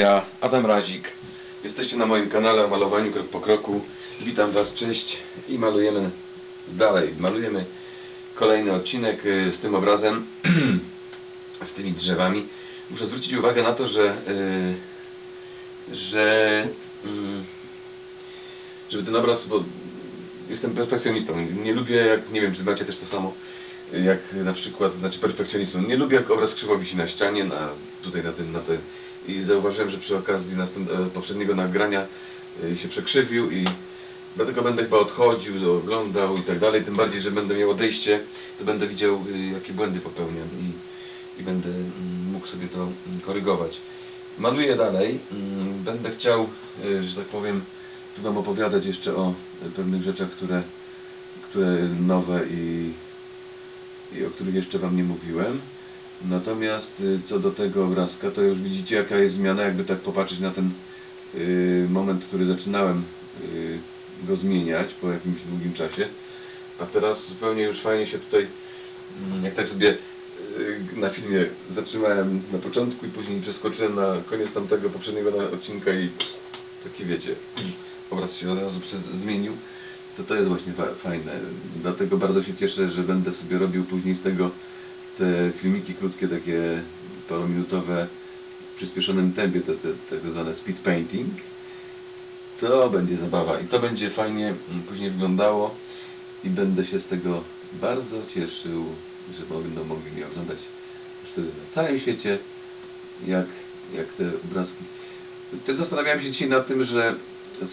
Ja, Adam Razik. Jesteście na moim kanale o malowaniu krok po kroku. Witam Was, cześć. I malujemy dalej. Malujemy kolejny odcinek y, z tym obrazem, z tymi drzewami. Muszę zwrócić uwagę na to, że, y, że mm, żeby ten obraz, bo jestem perfekcjonistą. Nie lubię, jak, nie wiem, czy znacie też to samo, jak na przykład, znaczy perfekcjonistą. Nie lubię, jak obraz krzywo wisi na ścianie, na, tutaj na tym, na tym. I zauważyłem, że przy okazji e, poprzedniego nagrania e, się przekrzywił i dlatego będę chyba odchodził, oglądał i tak dalej. Tym bardziej, że będę miał odejście, to będę widział, e, jakie błędy popełniam i, i będę mm, mógł sobie to mm, korygować. Maluję dalej. Mm, Będę chciał, że tak powiem, tu Wam opowiadać jeszcze o pewnych rzeczach, które, które nowe i, i o których jeszcze Wam nie mówiłem. Natomiast y, co do tego obrazka, to już widzicie jaka jest zmiana, jakby tak popatrzeć na ten y, moment, który zaczynałem y, go zmieniać po jakimś długim czasie. A teraz zupełnie już fajnie się tutaj, mm, jak tak sobie na filmie zatrzymałem na początku i później przeskoczyłem na koniec tamtego poprzedniego odcinka i taki wiecie, obraz się od razu zmienił, to to jest właśnie fa- fajne. Dlatego bardzo się cieszę, że będę sobie robił później z tego te filmiki krótkie, takie parominutowe w przyspieszonym tempie, te, te, tak zwane speed painting. To będzie zabawa i to będzie fajnie mm, później wyglądało i będę się z tego bardzo cieszył, że będą mogli mnie oglądać na całym świecie, jak, jak te obrazki. Też zastanawiałem się dzisiaj nad tym, że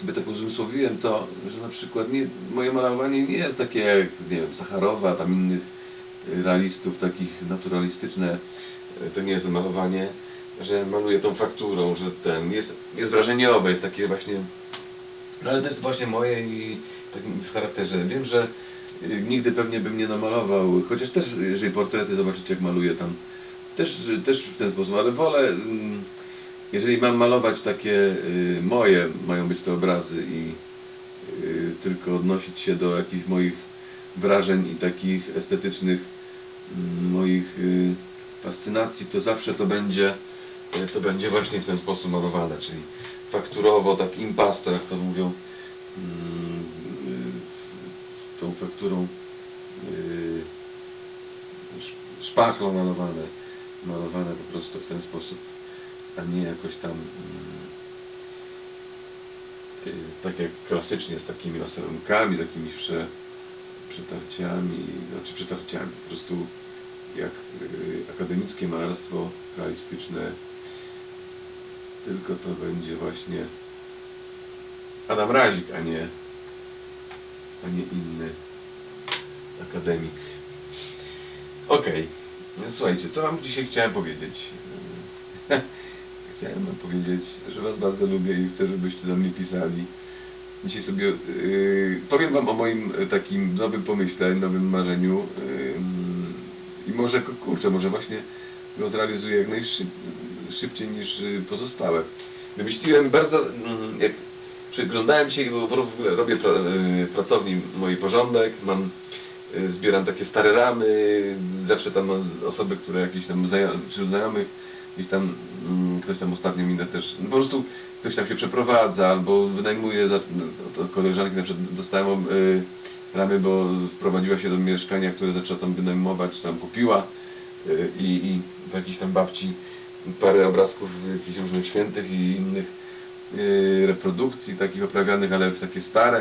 sobie tak uzmysłowiłem to, że na przykład nie, moje malowanie nie jest takie jak, nie wiem, Sacharowa, tam innych realistów, takich naturalistyczne, y, to nie jest malowanie, że maluję tą fakturą, że ten, jest, jest wrażeniowe, jest takie właśnie, no ale to jest właśnie moje i takim w charakterze. Wiem, że y, nigdy pewnie bym nie namalował, chociaż też, jeżeli portrety zobaczycie jak maluję tam, też, też w ten sposób, ale wolę, mm, jeżeli mam malować takie y, moje, mają być to obrazy i tylko odnosić się do jakichś moich wrażeń i takich estetycznych moich y, fascynacji, to zawsze to będzie y, to będzie właśnie w ten sposób malowane, czyli fakturowo, tak impasto, jak to mówią, mm, y, tą fakturą sz- szpachlą malowane, malowane po prostu w ten sposób, a nie jakoś tam mm, tak jak klasycznie z takimi laserunkami, takimi prze, przetarciami, znaczy przetarciami, po prostu jak y, akademickie malarstwo realistyczne, tylko to będzie właśnie Adam Razik, a nie a nie inny akademik. Okej, no słuchajcie, co wam dzisiaj chciałem powiedzieć? chciałem wam powiedzieć, że was bardzo lubię i chcę, żebyście do mnie pisali. Dzisiaj sobie yy, powiem wam o moim e, takim nowym pomyśle, nowym marzeniu yy, i może, kurczę, może właśnie go zrealizuję jak najszybciej niż y, pozostałe. Wymyśliłem bardzo, mm, jak przyglądałem się, bo robię pra, y, w pracowni mój porządek, mam, y, zbieram takie stare ramy, zawsze tam osoby, które jakieś tam wśród znajomych, gdzieś tam mm, ktoś tam ostatnio mi też, no po prostu ktoś tam się przeprowadza, albo wynajmuje, za, no, od koleżanki na przykład dostałem y, ramy, bo wprowadziła się do mieszkania, które zaczęła tam wynajmować, tam kupiła y, i, w jakiejś tam babci parę obrazków jakichś różnych świętych i innych y, reprodukcji takich oprawianych, ale takie stare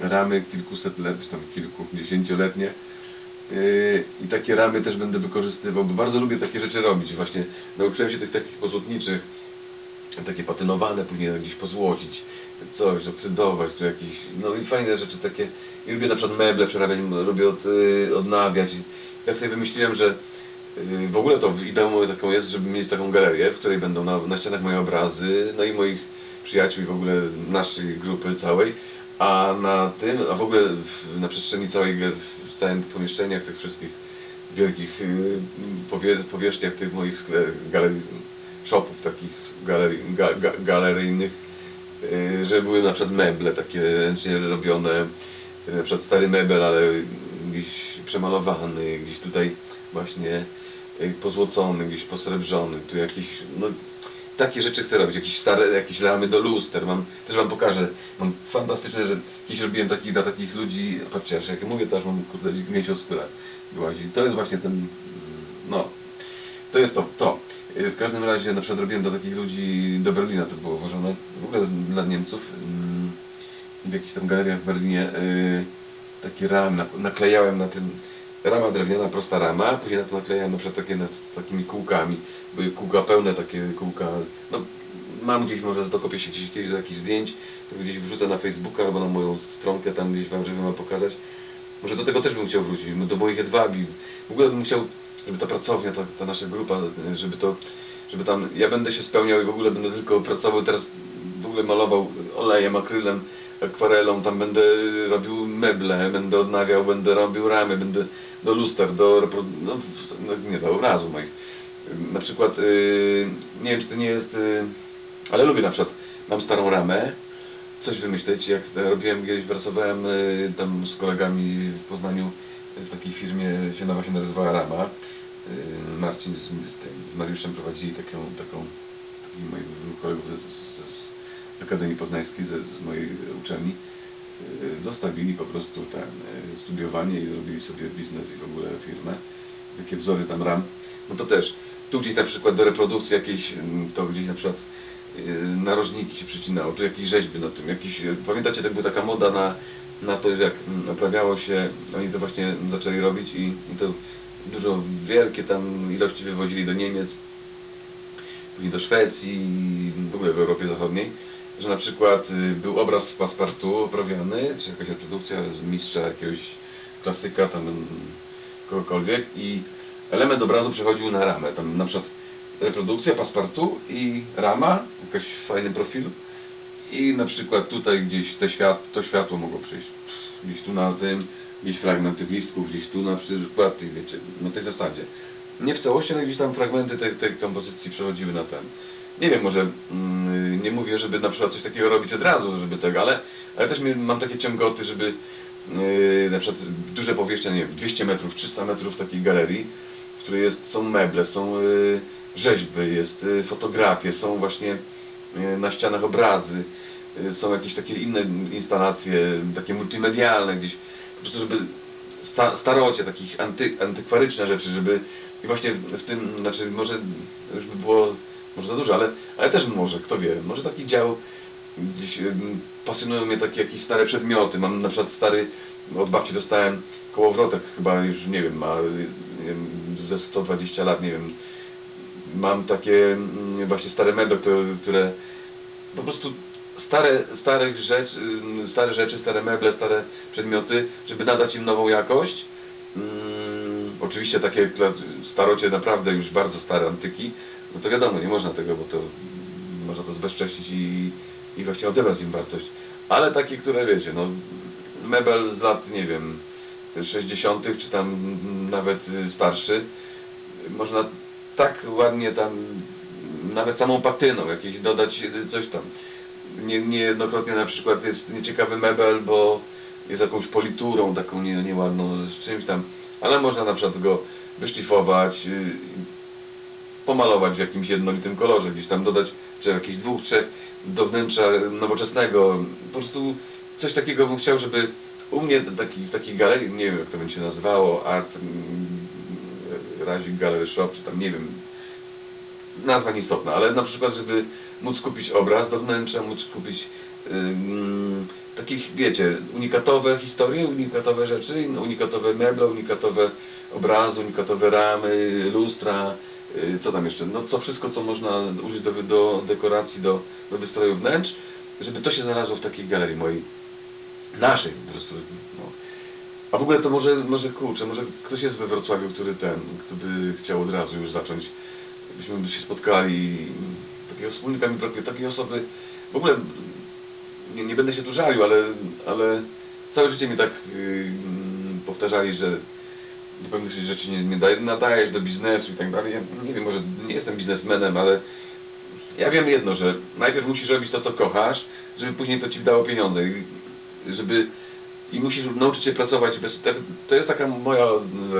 ramy kilkuset lat, tam kilkudziesięcioletnie i takie ramy też będę wykorzystywał, bo bardzo lubię takie rzeczy robić. Właśnie nauczyłem się tych takich pozłotniczych, takie patynowane, później gdzieś pozłocić, coś, oksydować, tu jakieś, no i fajne rzeczy takie. I lubię na przykład meble przerabiać, lubię od, yy, odnawiać. I ja sobie wymyśliłem, że yy, w ogóle to ideą moją taką jest, żeby mieć taką galerię, w której będą na, na ścianach moje obrazy, no i moich przyjaciół i w ogóle naszej grupy całej, a na tym, a w ogóle w, na przestrzeni całej, w całym pomieszczeniach tych wszystkich wielkich y, powie, powierzchniach tych moich galerii, shopów takich galerii, ga, ga, galeryjnych, y, żeby były na przykład meble takie ręcznie robione, y, na przykład stary mebel, ale gdzieś przemalowany, gdzieś tutaj właśnie y, pozłocony, gdzieś posrebrzony, tu jakiś, no takie rzeczy chcę robić, jakieś stare, jakieś ramy do luster, mam, też wam pokażę, mam fantastyczne, że kiedyś robiłem takich, dla takich ludzi, patrzcie, jak ja mówię, to aż mam kurde miesiąc skórę wyłazi. To jest właśnie ten, no, to jest to, to. Y, W każdym razie na przykład robiłem dla takich ludzi, do Berlina to było włożone, w ogóle dla Niemców, mm, w jakichś tam galeriach w Berlinie, y, takie ramy, nak- naklejałem na tym, rama drewniana, prosta rama, później na to naklejałem na przykład takie z takimi kółkami, były kółka pełne, takie kółka, no mam gdzieś, może dokopię się gdzieś kiedyś do jakichś zdjęć, to gdzieś wrzucę na Facebooka albo na moją stronkę, tam gdzieś wam, żeby wam pokazać. Może do tego też bym chciał wrócić, no do moich jedwabi. W ogóle bym chciał, żeby ta pracownia, ta, ta nasza grupa, żeby to, żeby tam, ja będę się spełniał i w ogóle będę tylko pracował teraz, w ogóle malował olejem, akrylem, akwarelą, tam będę robił meble, będę odnawiał, będę robił ramy, będę do luster, do, no, no nie do obrazu moich. Na przykład, yy, nie wiem czy to nie jest, yy, ale lubię na przykład, mam starą ramę, coś wymyśleć, jak robiłem kiedyś, pracowałem y, tam z kolegami w Poznaniu w takiej firmie, się właśnie nazywała Rama. Y, Marcin z, z, z Mariuszem prowadzili taką, taką moich kolegów ze, z, z Akademii Poznańskiej, ze, z mojej uczelni. Y, Zostawili po prostu ten y, studiowanie i robili sobie biznes i w ogóle firmę. Takie wzory tam ram. No to też, tu gdzieś na przykład do reprodukcji jakiejś, mm, to gdzieś na przykład narożniki się przycinało, czy jakieś rzeźby na tym, jakiś, y, pamiętacie, tak była taka moda na, na to, jak mm, naprawiało się, oni to właśnie zaczęli robić i, i to dużo, wielkie tam ilości wywozili do Niemiec, później do Szwecji, w ogóle w Europie Zachodniej, że na przykład y, był obraz w paspartu oprawiany, czy jakaś reprodukcja z mistrza jakiegoś klasyka, tam kogokolwiek i element obrazu przechodził na ramę, tam na przykład reprodukcja paspartu i rama, jakiś fajny profil i na przykład tutaj gdzieś te świat, to światło mogło przyjść, gdzieś tu na tym, gdzieś fragment tych listków, gdzieś tu na przykład i wiecie, na tej zasadzie. Nie w całości, ale gdzieś tam fragmenty tej, tej kompozycji przechodziły na ten. Nie wiem, może mm, nie mówię, żeby na przykład coś takiego robić od razu, żeby tego, ale, ale też mam takie ciągoty, żeby yy, na przykład duże powierzchnie, nie wiem, 200 metrów, 300 metrów takiej galerii, w której jest, są meble, są yy, rzeźby, jest yy, fotografie, są właśnie yy, na ścianach obrazy, yy, są jakieś takie inne instalacje, takie multimedialne gdzieś, żeby sta, starocie, takich anty, antykwaryczne rzeczy, żeby i właśnie w, tym, znaczy może już by było może za dużo, ale, ale też może, kto wie, może taki dział gdzieś pasjonują mnie takie jakieś stare przedmioty, mam na przykład stary, od babci dostałem kołowrotek chyba już nie wiem, ma ze 120 lat, nie wiem, mam takie mm, właśnie stare meble, które, które po prostu stare, starych rzeczy, ym, stare rzeczy, stare meble, stare przedmioty, żeby nadać im nową jakość. Mm, oczywiście takie starocie naprawdę już bardzo stare antyki, no to wiadomo, nie można tego, bo to mm, można to zbezcześcić i, i właśnie odebrać im wartość. Ale takie, które wiecie, no mebel z lat, nie wiem, 60. czy tam mm, nawet y, starszy, można tak ładnie tam, nawet samą patyną jakieś dodać y, coś tam. Nie, niejednokrotnie na przykład jest nieciekawy mebel, bo jest jakąś politurą taką nie, nieładną, z czymś tam, ale można na przykład go wyszlifować, y, pomalować w jakimś jednolitym kolorze, gdzieś tam dodać, czy jakichś dwóch, trzech do wnętrza nowoczesnego. Po prostu coś takiego bym chciał, żeby u mnie w takich, takich galerii, nie wiem jak to będzie się nazywało, Art mm, Razik Gallery Shop, czy tam nie wiem, nazwa nieistotna, ale na przykład, żeby móc kupić obraz do wnętrza, móc kupić ym, takich, wiecie, unikatowe historie, unikatowe rzeczy, unikatowe meble, unikatowe obrazy, unikatowe ramy, lustra, y, co tam jeszcze, no co wszystko, co można użyć do, do dekoracji, do, do wystroju wnętrz, żeby to się znalazło w takiej galerii mojej, naszej po prostu, no. A w ogóle to może, może kurczę, może ktoś jest we Wrocławiu, który ten, kto by chciał od razu już zacząć, byśmy się spotkali, takiego wspólnika mi takiej osoby, w ogóle nie, nie będę się tu żalił, ale, ale całe życie mi tak yy, powtarzali, że do pewnych rzeczy nie, nie daje, nadajesz do biznesu i tak dalej. Ja nie wiem, może nie jestem biznesmenem, ale ja wiem jedno, że najpierw musisz robić to, co kochasz, żeby później to ci dało pieniądze. I żeby i musisz nauczyć się pracować bez... To jest taka moja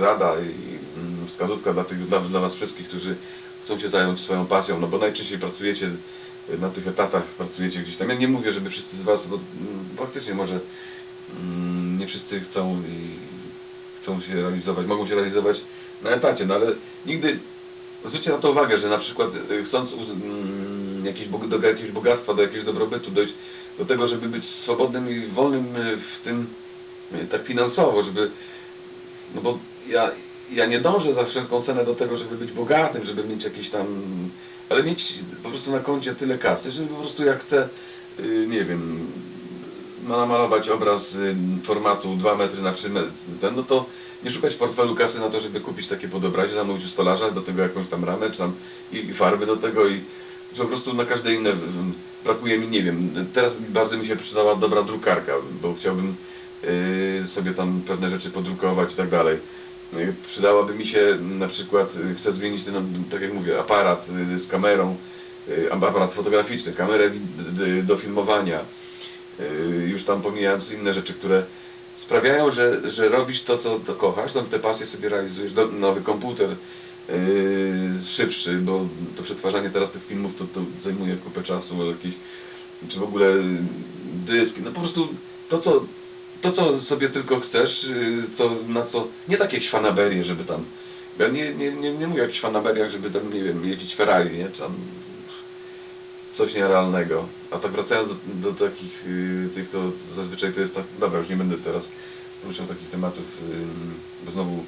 rada i mm, wskazówka dla, tych, dla, dla was wszystkich, którzy chcą się zająć swoją pasją, no bo najczęściej pracujecie y, na tych etatach, pracujecie gdzieś tam. Ja nie mówię, żeby wszyscy z Was, bo mm, faktycznie może mm, nie wszyscy chcą i chcą się realizować, mogą się realizować na etacie, no ale nigdy zwróćcie na to uwagę, że na przykład y, chcąc mm, jakieś, do jakiegoś bogactwa, do jakiegoś dobrobytu dojść, do tego, żeby być swobodnym i wolnym y, w tym tak finansowo, żeby no bo ja, ja nie dążę za wszelką cenę do tego, żeby być bogatym, żeby mieć jakieś tam, ale mieć po prostu na koncie tyle kasy, żeby po prostu jak chcę, y, nie wiem, no, namalować obraz y, formatu 2 metry na 3 metry, no to nie szukać portfelu kasy na to, żeby kupić takie podobrazie, zamówić u stolarza, do tego jakąś tam ramę, czy tam i, farby do tego i po prostu na każde inne y, brakuje mi, nie wiem, teraz bardzo mi się przydała dobra drukarka, bo chciałbym sobie tam pewne rzeczy podrukować i tak dalej. Y, Przydałaby mi się na przykład, y, chcę zmienić ten, tak jak mówię, aparat y, z kamerą, y, aparat fotograficzny, kamerę do filmowania, już tam pomijając inne rzeczy, które sprawiają, że, że robisz to, co to kochasz, tam te pasje sobie realizujesz, nowy komputer szybszy, bo to przetwarzanie teraz tych filmów to, to zajmuje kupę czasu, jakieś, czy w ogóle dyski, no po prostu to, co to, co sobie tylko chcesz, yy, to na co, nie takie jakieś fanaberie, żeby tam, ja nie, nie, nie, nie mówię o jakichś fanaberiach, żeby tam, nie wiem, jeździć Ferrari, nie, czy tam coś nierealnego. A tak wracając do, do takich yy, tych, to zazwyczaj to jest tak, dobra, już nie będę teraz poruszał takich tematów, yy, bo znowu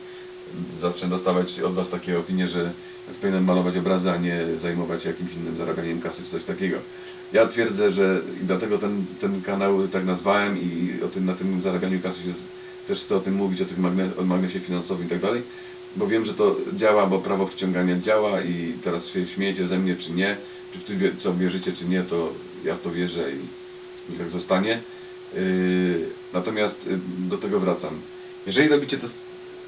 zacznę dostawać od Was takie opinie, że powinienem malować obrazy, a nie zajmować się jakimś innym zarabianiem kasy czy coś takiego. Ja twierdzę, że i dlatego ten, ten kanał tak nazwałem i o tym, na tym zarabianiu kasy się też chcę o tym mówić, o tym magne, o magnesie finansowym i tak dalej, bo wiem, że to działa, bo prawo przyciągania działa i teraz się śmiejecie ze mnie czy nie, czy w tym co wierzycie czy nie, to ja w to wierzę i, i tak zostanie. Yy, natomiast yy, do tego wracam. Jeżeli robicie to,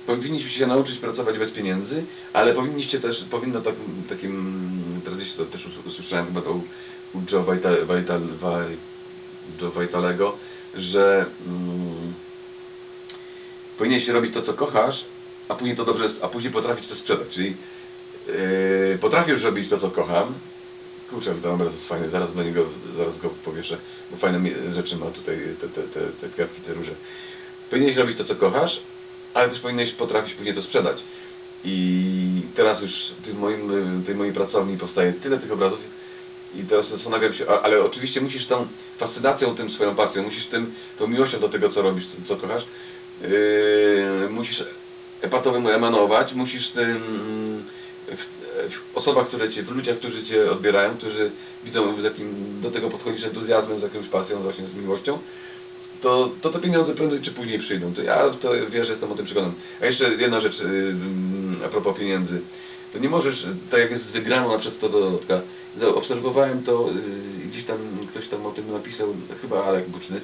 powinniście się nauczyć pracować bez pieniędzy, ale powinniście też, powinno tak, takim, teraz to też us- usłyszałem chyba to u, Joe Vital, Vital, Joe Vitalego, że mm, robić to, co kochasz, a później to dobrze, a później potrafić to sprzedać, czyli yy, potrafię już robić to, co kocham, kurczę, ten obraz jest fajny, zaraz do niego, zaraz go powieszę, bo fajne rzeczy ma tutaj, te, te, te, te kwiatki, te róże. Powinieneś robić to, co kochasz, ale też powinieneś potrafić później to sprzedać. I teraz już w moim, y, tej mojej pracowni powstaje tyle tych obrazów i teraz zastanawiam się, ale oczywiście musisz tą fascynacją, tym swoją pasją, musisz tym, tą miłością do tego, co robisz, co kochasz, yy, musisz epatowym emanować, musisz tym w, w osobach, które cię, w ludziach, którzy cię odbierają, którzy widzą z jakim do tego podchodzisz entuzjazmem, z jakąś pasją, właśnie z miłością, to, to te pieniądze prędzej czy później przyjdą. To ja to wierzę, jestem o tym przekonany. A jeszcze jedna rzecz yy, a propos pieniędzy. To nie możesz, tak jak jest z na przykład to dodatka, obserwowałem to, yy, gdzieś tam ktoś tam o tym napisał, chyba Alek Buczny,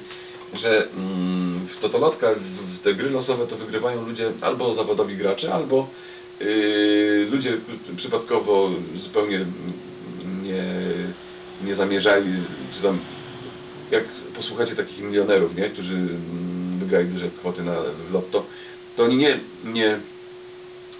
że mm, w totolotkach, w, te gry losowe to wygrywają ludzie albo zawodowi gracze, albo yy, ludzie przypadkowo zupełnie nie, nie zamierzali, czy tam jak posłuchacie takich milionerów, nie, którzy mm, wygrali duże kwoty na lotto, to oni nie, nie,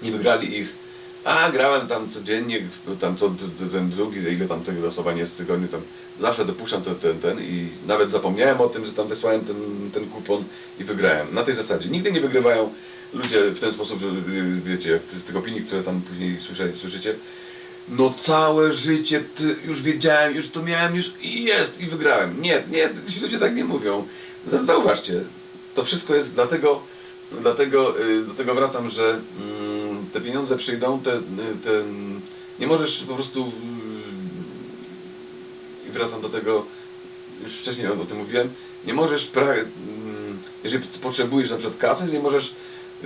nie wygrali ich, a grałem tam codziennie, tam co ten drugi, ile tam tego losowania jest w tygodniu, tam zawsze dopuszczam ten, ten, ten i nawet zapomniałem o tym, że tam wysłałem ten, ten kupon i wygrałem. Na tej zasadzie. Nigdy nie wygrywają ludzie w ten sposób, że y, wiecie, z tych opinii, które tam później słyszę, słyszycie, no całe życie ty, już wiedziałem, już to miałem, już i jest, i wygrałem. Nie, nie, ci ludzie tak nie mówią. Zau- Zauważcie, to wszystko jest dlatego, dlatego y, do tego wracam, że mm, te pieniądze przyjdą, te, te, nie możesz po prostu y, i wracam do tego, już wcześniej o tym mówiłem, nie możesz, pra, mm, jeżeli potrzebujesz na przykład kasy, nie możesz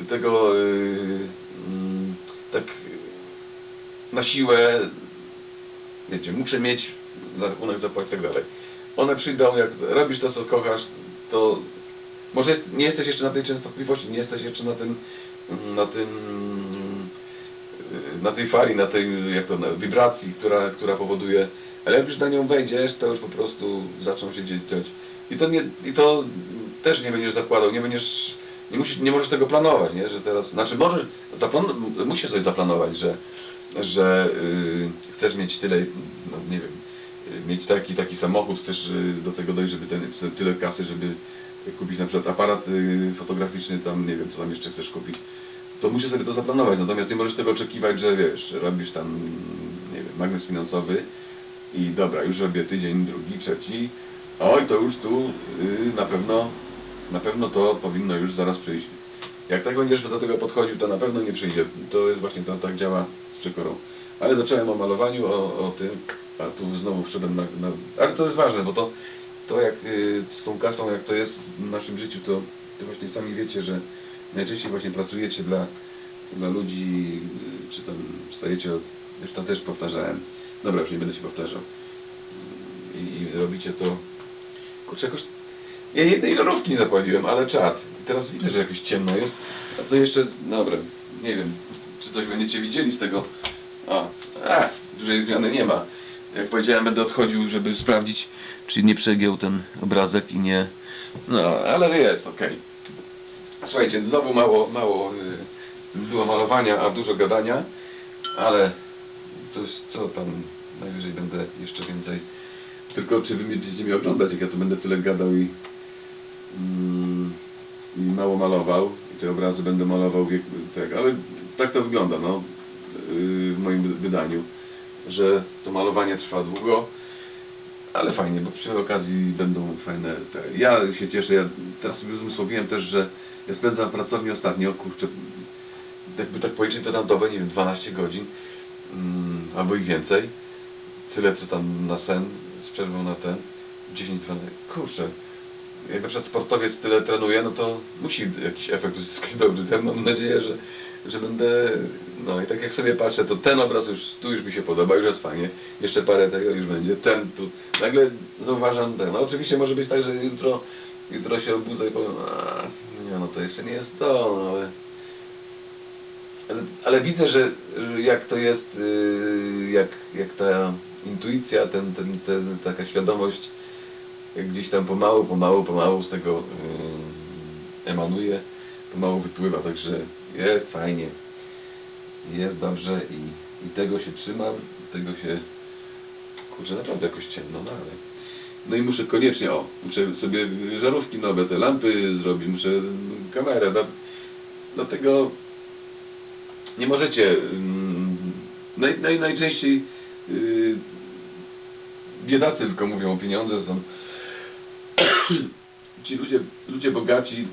tego y, mm, tak na siłę, wiecie, muszę mieć za rachunek zapłacić i tak dalej. One przyjdą, jak robisz to, co kochasz, to może nie jesteś jeszcze na tej częstotliwości, nie jesteś jeszcze na tym, na tym, na tej fali, na tej, jak to, na wibracji, która, która powoduje, ale jak już na nią wejdziesz, to już po prostu zaczną się dziać. I to nie, i to też nie będziesz zakładał, nie będziesz, nie musisz, nie możesz tego planować, nie, że teraz, znaczy możesz, zaplan, musisz sobie zaplanować, że że y, chcesz mieć tyle, no nie wiem, y, mieć taki taki samochód, chcesz y, do tego dojść, żeby ten, tyle kasy, żeby kupić na przykład aparat y, fotograficzny, tam nie wiem, co tam jeszcze chcesz kupić, to musisz sobie to zaplanować, natomiast nie możesz tego oczekiwać, że wiesz, robisz tam, nie wiem, magnes finansowy i dobra, już robię tydzień, drugi, trzeci, oj, to już tu y, na pewno, na pewno to powinno już zaraz przyjść. Jak tak będziesz do tego podchodził, to na pewno nie przyjdzie. To jest właśnie to, tak działa z przekorą. Ale zacząłem o malowaniu, o, o tym, a tu znowu wszedłem na, na... Ale to jest ważne, bo to, to jak y, z tą kasą, jak to jest w naszym życiu, to, to właśnie sami wiecie, że najczęściej właśnie pracujecie dla, dla ludzi, y, czy tam stajecie, już to też powtarzałem. Dobra, już nie będę się powtarzał. I, i robicie to... Kurczę, jakoś... Ja jednej żarówki nie zapłaciłem, ale czad. Teraz widzę, że jakoś ciemno jest. A to jeszcze, dobra, nie wiem, czy coś będziecie widzieli z tego. A, a dużej zmiany nie ma. Jak powiedziałem, będę odchodził, żeby sprawdzić, czy nie przegiął ten obrazek i nie... No, ale jest, okej. Słuchajcie, znowu mało, mało y, było malowania, a dużo gadania, ale coś, co tam, najwyżej będę jeszcze więcej. Tylko czy wy będziecie mnie oglądać, jak ja tu będę tyle gadał i, mm, i mało malował, i te obrazy będę malował, tak, ale tak to wygląda, no, yy, w moim wy- wydaniu, że to malowanie trwa długo, ale fajnie, bo przy okazji będą fajne te. Ja się cieszę, ja teraz sobie uzmysłowiłem też, że ja spędzam w pracowni ostatnio, kurczę, jakby tak policzyć to na dobę, nie wiem, 12 godzin, mm, albo i więcej. Tyle co tam na sen, z przerwą na ten, 10, 12, kurczę. Jak na przykład sportowiec tyle trenuje, no to musi jakiś efekt uzyskać dobry. Ja mam nadzieję, że, że będę, no i tak jak sobie patrzę, to ten obraz już, tu już mi się podoba, już jest fajnie. Jeszcze parę tego już będzie, ten tu. Nagle zauważam ten. No oczywiście może być tak, że jutro, jutro się obudzę i powiem, a, nie no to jeszcze nie jest to, no ale... Ale, ale widzę, że, że jak to jest, yy, jak, jak ta intuicja, ten, ten, ten, taka świadomość, gdzieś tam pomału, pomału, pomału z tego yy, emanuje, pomału wypływa, także jest fajnie, jest dobrze i, i tego się trzymam, tego się, kurczę, naprawdę jakoś ciemno, no ale... No i muszę koniecznie, o, muszę sobie żarówki nowe, te lampy zrobić, muszę kamerę, dla- dlatego nie możecie. mm, Naj, naj, najczęściej yy, biedacy tylko mówią o pieniądze. Są ci ludzie, ludzie bogaci,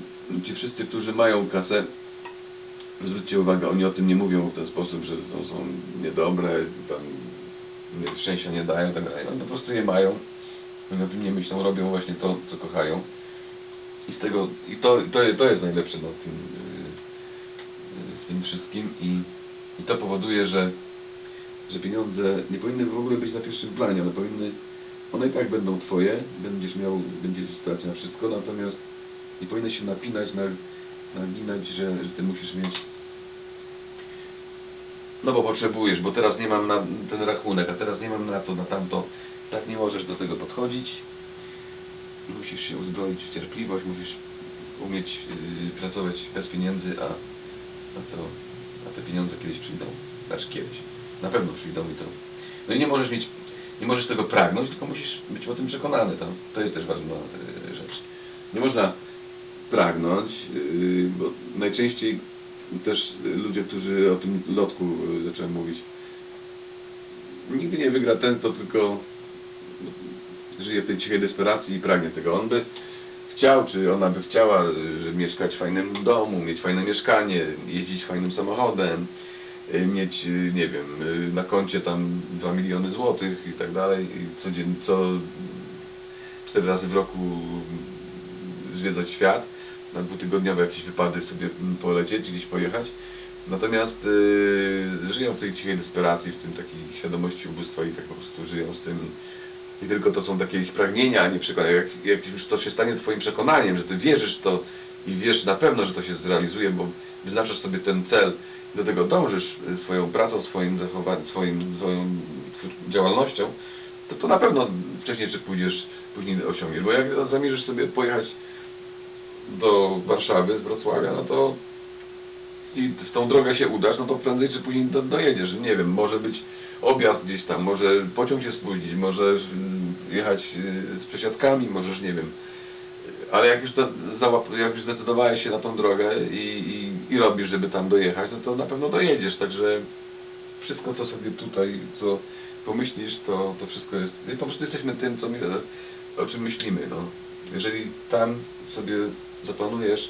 ci wszyscy, którzy mają kasę, zwróćcie uwagę, oni o tym nie mówią w ten sposób, że to są niedobre, tam nie- szczęścia nie dają, tak dalej. No po prostu je mają. Oni o tym nie myślą, robią właśnie to, co kochają. I z tego, i to, to, to jest najlepsze no, w tym, yy, tym wszystkim i, i to powoduje, że, że pieniądze nie powinny w ogóle być na pierwszym planie, one powinny, one i tak będą twoje, będziesz miał, będziesz stać na wszystko, natomiast nie powinny się napinać, na, naginać, że, że ty musisz mieć no bo potrzebujesz, bo teraz nie mam na ten rachunek, a teraz nie mam na to, na tamto. Tak nie możesz do tego podchodzić. Musisz się uzbroić w cierpliwość, musisz umieć yy, pracować bez pieniędzy, a, a, to, a te pieniądze kiedyś przyjdą. Znaczy kiedyś. Na pewno przyjdą i to. No i nie możesz mieć, nie możesz tego pragnąć, tylko musisz być o tym przekonany. To, to jest też ważna yy, rzecz. Nie można pragnąć, yy, bo najczęściej też ludzie, którzy o tym lotku yy, zacząłem mówić, nigdy nie wygra ten, kto tylko żyje w tej cichej desperacji i pragnie tego. On by chciał, czy ona by chciała y, mieszkać w fajnym domu, mieć fajne mieszkanie, jeździć fajnym samochodem, y, mieć, y, nie wiem, y, na koncie tam 2 miliony złotych i tak dalej, i codziennie, co cztery razy w roku zwiedzać świat, na dwutygodniowe jakieś wypady sobie polecieć, gdzieś pojechać. Natomiast yy, żyją w tej cichej desperacji, w tym takiej świadomości ubóstwa i tak po prostu żyją z tym. I tylko to są takie ich pragnienia, a nie przekonania. Jak, jak już to się stanie twoim przekonaniem, że ty wierzysz w to i wiesz na pewno, że to się zrealizuje, bo wyznaczasz sobie ten cel, do tego dążysz y, swoją pracą, swoim zachowaniem, swoim, swoją działalnością, to to na pewno wcześniej czy pójdziesz, później osiągniesz. Bo jak zamierzysz sobie pojechać do Warszawy z Wrocławia, no to i w tą drogę się udasz, no to prędzej czy później do, dojedziesz. Nie wiem, może być objazd gdzieś tam, może pociąg się spóźnić, możesz mm, jechać y, z przesiadkami, możesz, nie wiem. Ale jak już, to, jak już zdecydowałeś się na tą drogę i, i, i robisz, żeby tam dojechać, no to na pewno dojedziesz. Także wszystko, co sobie tutaj, co pomyślisz, to, to wszystko jest... Po prostu jesteśmy tym, co my, o czym myślimy. No. Jeżeli tam sobie zaplanujesz,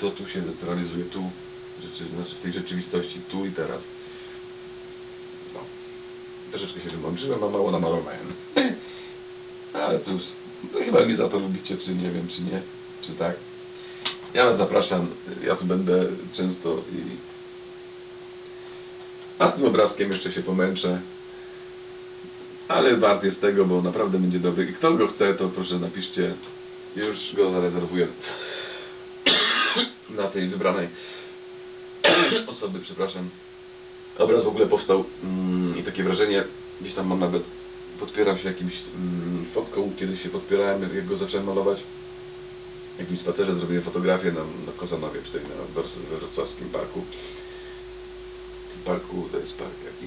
to tu się realizuje, tu, rzeczy, znaczy w tej rzeczywistości, tu i teraz. No. Troszeczkę się wymądrzyłem, a mało namalowałem. Ale to już, no chyba mnie za to lubicie, czy nie wiem, czy nie, czy tak. Ja Was zapraszam, ja tu będę często i... A z tym obrazkiem jeszcze się pomęczę. Ale wart jest tego, bo naprawdę będzie dobry. I kto go chce, to proszę napiszcie. Już go zarezerwuję na tej wybranej osoby, przepraszam. Obraz w ogóle powstał mm, i takie wrażenie, gdzieś tam mam nawet, podpieram się jakimś mm, fotką, kiedy się podpierałem, jak go zacząłem malować. W jakimś spacerze zrobiłem fotografię na, na Kozanowie, czyli na wrocławskim parku. W parku, to jest park jakiś